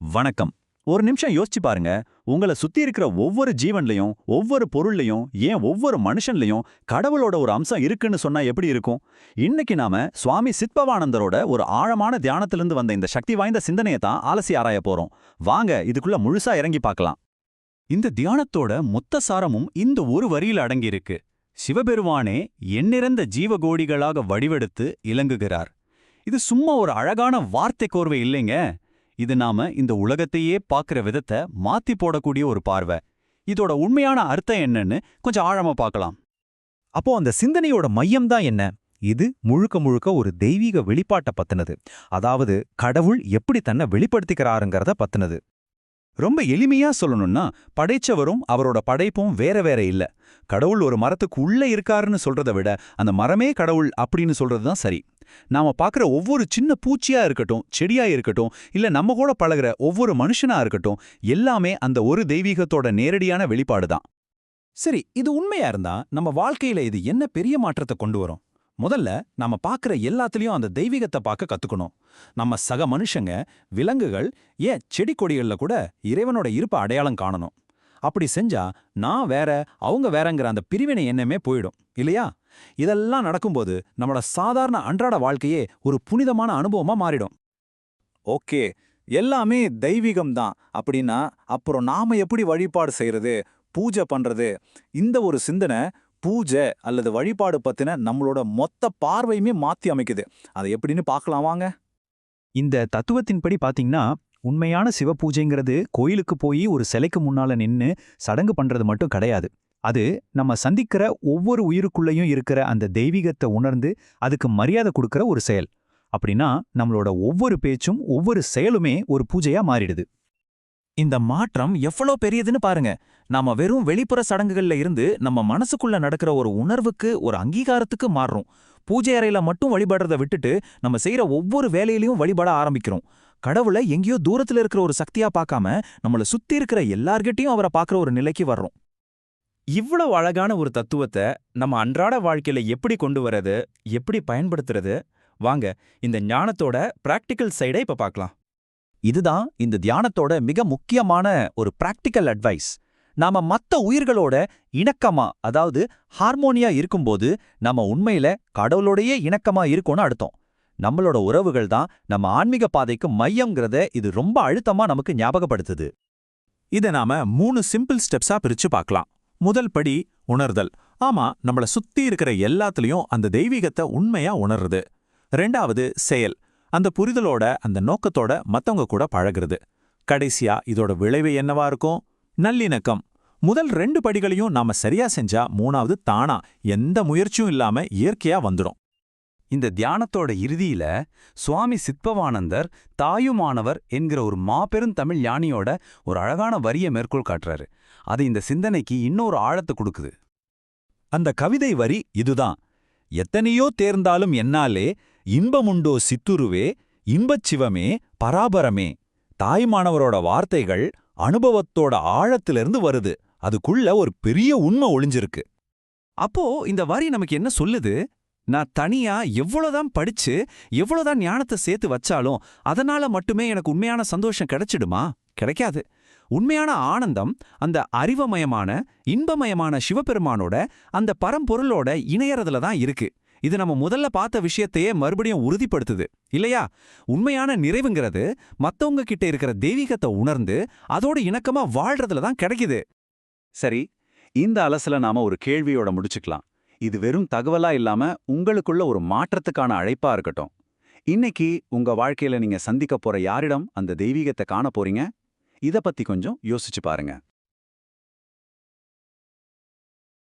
வணக்கம். ஒரு நிமிஷம் யோசிச்சு பாருங்க. உங்களை சுத்தி இருக்கிற ஒவ்வொரு ஜீவன்லயும் ஒவ்வொரு பொருள்லயும் ஏன் ஒவ்வொரு மனுஷன்லயும் கடவுளோட ஒரு அம்சம் இருக்குன்னு சொன்னா எப்படி இருக்கும்? இன்னைக்கு நாம சுவாமி சித்பவானந்தரோட ஒரு ஆழமான தியானத்திலிருந்து வந்த இந்த சக்தி வாய்ந்த சிந்தனையை தான் அலசி ஆராய போறோம். வாங்க இதுக்குள்ள முழுசா இறங்கி பார்க்கலாம். இந்த தியானத்தோட மொத்த சாரமும் இந்த ஒரு வரியில் அடங்கியிருக்கு சிவபெருமானே எண்ணிறந்த ஜீவகோடிகளாக வடிவெடுத்து இலங்குகிறார். இது சும்மா ஒரு அழகான வார்த்தை கோர்வை இல்லைங்க. இது நாம இந்த உலகத்தையே பார்க்கிற விதத்தை மாத்தி போடக்கூடிய ஒரு பார்வை. இதோட உண்மையான அர்த்தம் என்னன்னு கொஞ்சம் ஆழமா பார்க்கலாம். அப்போ அந்த சிந்தனையோட மையம் தான் என்ன? இது முழுக்க முழுக்க ஒரு தெய்வீக வெளிப்பாட்ட பத்தினது. அதாவது கடவுள் எப்படி தன்னை வெளிப்படுத்திக்கிறாருங்கிறத பத்தினது. ரொம்ப எளிமையா சொல்லணும்னா படைச்சவரும் அவரோட படைப்பும் வேற வேற இல்ல. கடவுள் ஒரு மரத்துக்கு உள்ள இருக்காருன்னு சொல்றதை விட அந்த மரமே கடவுள் அப்படின்னு சொல்றது தான் சரி. நாம பார்க்குற ஒவ்வொரு சின்ன பூச்சியா இருக்கட்டும் செடியா இருக்கட்டும் இல்ல நம்ம கூட பழகுற ஒவ்வொரு மனுஷனா இருக்கட்டும் எல்லாமே அந்த ஒரு தெய்வீகத்தோட நேரடியான வெளிப்பாடு தான். சரி இது உண்மையா இருந்தா நம்ம வாழ்க்கையில இது என்ன பெரிய மாற்றத்தை கொண்டு வரும்? முதல்ல நாம பார்க்குற எல்லாத்துலயும் அந்த தெய்வீகத்தை பார்க்க கத்துக்கணும். நம்ம சக மனுஷங்க விலங்குகள் ஏன் செடி கொடிகள்ல கூட இறைவனோட இருப்பை அடையாளம் காணணும். அப்படி செஞ்சா நான் வேற அவங்க வேறங்கிற அந்த பிரிவினை எண்ணமே போயிடும் இல்லையா? இதெல்லாம் நடக்கும்போது நம்மளோட சாதாரண அன்றாட வாழ்க்கையே ஒரு புனிதமான அனுபவமா மாறிடும். ஓகே எல்லாமே தெய்வீகம் தான். அப்படின்னா அப்புறம் நாம எப்படி வழிபாடு செய்யறது பூஜை பண்றது இந்த ஒரு சிந்தனை பூஜை அல்லது வழிபாடு பத்தின நம்மளோட மொத்த பார்வையுமே மாத்தி அமைக்குது. அதை எப்படின்னு பார்க்கலாம் வாங்க. இந்த தத்துவத்தின்படி பாத்தீங்கன்னா உண்மையான சிவ பூஜைங்கிறது கோயிலுக்கு போய் ஒரு சிலைக்கு முன்னால நின்னு சடங்கு பண்றது மட்டும் கிடையாது. அது நம்ம சந்திக்கிற ஒவ்வொரு உயிருக்குள்ளேயும் இருக்கிற அந்த தெய்வீகத்தை உணர்ந்து அதுக்கு மரியாதை கொடுக்கிற ஒரு செயல். அப்படின்னா நம்மளோட ஒவ்வொரு பேச்சும் ஒவ்வொரு செயலுமே ஒரு பூஜையா மாறிடுது. இந்த மாற்றம் எவ்வளோ பெரியதுன்னு பாருங்க. நாம வெறும் வெளிப்புற சடங்குகள்ல இருந்து நம்ம மனசுக்குள்ள நடக்கிற ஒரு உணர்வுக்கு ஒரு அங்கீகாரத்துக்கு மாறுறோம். பூஜை அறையில மட்டும் வழிபடுறதை விட்டுட்டு நம்ம செய்யற ஒவ்வொரு வேலையிலயும் வழிபட ஆரம்பிக்கிறோம். கடவுளை எங்கேயோ தூரத்துல இருக்கிற ஒரு சக்தியா பார்க்காம நம்மள சுத்தி இருக்கிற எல்லார்கிட்டயும் அவரை பார்க்குற ஒரு நிலைக்கு வர்றோம். இவ்வளவு அழகான ஒரு தத்துவத்தை நம்ம அன்றாட வாழ்க்கையில எப்படி கொண்டு வர்றது எப்படி பயன்படுத்துறது? வாங்க இந்த ஞானத்தோட பிராக்டிக்கல் சைடை இப்ப பார்க்கலாம். இதுதான் இந்த தியானத்தோட மிக முக்கியமான ஒரு பிராக்டிக்கல் அட்வைஸ் நாம மத்த உயிர்களோட இணக்கமா அதாவது ஹார்மோனியா இருக்கும்போது நம்ம உண்மையில கடவுளோடையே இணக்கமா இருக்கோம்னு அர்த்தம். நம்மளோட உறவுகள் தான் நம்ம ஆன்மீக பாதைக்கு மையம்ங்கிறத இது ரொம்ப அழுத்தமா நமக்கு ஞாபகப்படுத்துது. இதை நாம மூணு சிம்பிள் ஸ்டெப்ஸா பிரிச்சு பார்க்கலாம். முதல் படி உணர்தல். ஆமா நம்மள சுத்தி இருக்கிற எல்லாத்துலயும் அந்த தெய்வீகத்தை உண்மையா உணர்றது. ரெண்டாவது செயல். அந்த புரிதலோட அந்த நோக்கத்தோட மத்தவங்க கூட பழகுறது. கடைசியா இதோட விளைவு என்னவா இருக்கும்? நல்லிணக்கம். முதல் ரெண்டு படிகளையும் நாம சரியா செஞ்சா மூணாவது தானா. எந்த முயற்சியும் இல்லாம இயற்கையா வந்துடும் இந்த தியானத்தோட இறுதியில சுவாமி சித்பவானந்தர் தாயுமானவர் என்கிற ஒரு மாபெரும் தமிழ் ஞானியோட ஒரு அழகான வரிய மேற்கோள் காட்டுறாரு. அது இந்த சிந்தனைக்கு இன்னொரு ஆழத்தை கொடுக்குது. அந்த கவிதை வரி இதுதான். எத்தனையோ தேர்ந்தாலும் என்னாலே இன்பமுண்டோ சித்துருவே இன்பச் சிவமே பராபரமே. தாய்மானவரோட வார்த்தைகள் அனுபவத்தோட ஆழத்திலிருந்து வருது. அதுக்குள்ள ஒரு பெரிய உண்மை ஒளிஞ்சிருக்கு. அப்போ இந்த வரி நமக்கு என்ன சொல்லுது? நான் தனியா எவ்வளவுதான் படிச்சு எவ்வளவுதான் ஞானத்தை சேர்த்து வச்சாலும் அதனால மட்டுமே எனக்கு உண்மையான சந்தோஷம் கிடைச்சிடுமா? கிடைக்காது. உண்மையான ஆனந்தம் அந்த அறிவமயமான இன்பமயமான சிவபெருமானோட அந்த பரம்பொருளோட இணையறதுல தான் இருக்கு. இது நம்ம முதல்ல பார்த்த விஷயத்தையே மறுபடியும் உறுதிப்படுத்துது. இல்லையா? உண்மையான நிறைவுங்கிறது மத்தவங்க கிட்ட இருக்கிற தெய்வீகத்தை உணர்ந்து அதோட இணக்கமா வாழ்றதுல தான் கிடைக்குது. சரி இந்த அலசல நாம ஒரு கேள்வியோட முடிச்சுக்கலாம். இது வெறும் தகவலா இல்லாம உங்களுக்குள்ள ஒரு மாற்றத்துக்கான அழைப்பா இருக்கட்டும். இன்னைக்கு உங்க வாழ்க்கையில நீங்க சந்திக்க போற யாரிடம் அந்த தெய்வீகத்தை காண போறீங்க? இத பத்தி கொஞ்சம் யோசிச்சு பாருங்க.